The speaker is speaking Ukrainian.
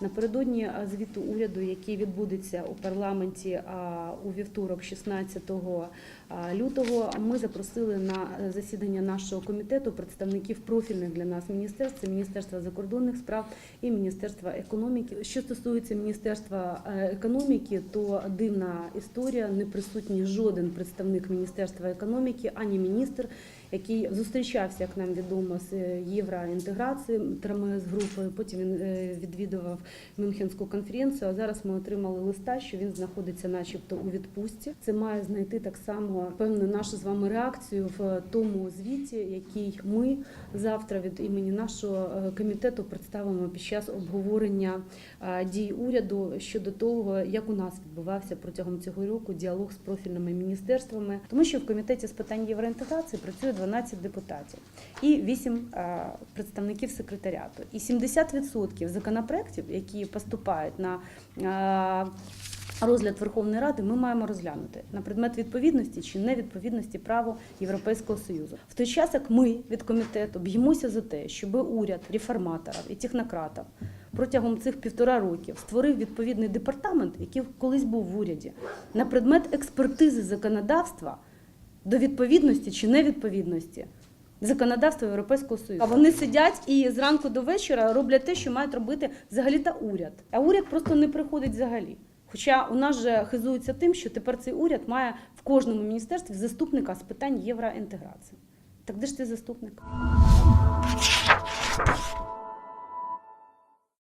Напередодні звіту уряду, який відбудеться у парламенті у вівторок, 16 лютого, ми запросили на засідання нашого комітету представників профільних для нас міністерств, це Міністерства закордонних справ і Міністерства економіки. Що стосується Міністерства е, економіки, то дивна історія, не присутній жоден представник Міністерства економіки, ані міністр, який зустрічався, як нам відомо, з е, євроінтеграціями з групою. Потім він е, відвідував Мюнхенську конференцію. А зараз ми отримали листа, що він знаходиться, начебто, у відпустці. Це має знайти так само певну нашу з вами реакцію в тому звіті, який ми завтра від імені нашого е, комітету представимо під час обговорення дій уряду щодо того, як у нас відбувався протягом цього року діалог з профільними міністерствами, тому що в комітеті з питань євроінтеграції працює 12 депутатів і 8 е, представників секретаріату. І 70% законопроєктів, які поступають на е, Розгляд Верховної Ради ми маємо розглянути на предмет відповідності чи невідповідності праву Європейського Союзу. В той час, як ми від комітету б'ємося за те, щоб уряд реформаторів і технократів протягом цих півтора років створив відповідний департамент, який колись був в уряді, на предмет експертизи законодавства до відповідності чи невідповідності законодавства Європейського Союзу. А вони сидять і зранку до вечора роблять те, що мають робити взагалі та уряд. А уряд просто не приходить взагалі. Хоча у нас же хизується тим, що тепер цей уряд має в кожному міністерстві заступника з питань євроінтеграції. Так де ж ти заступник?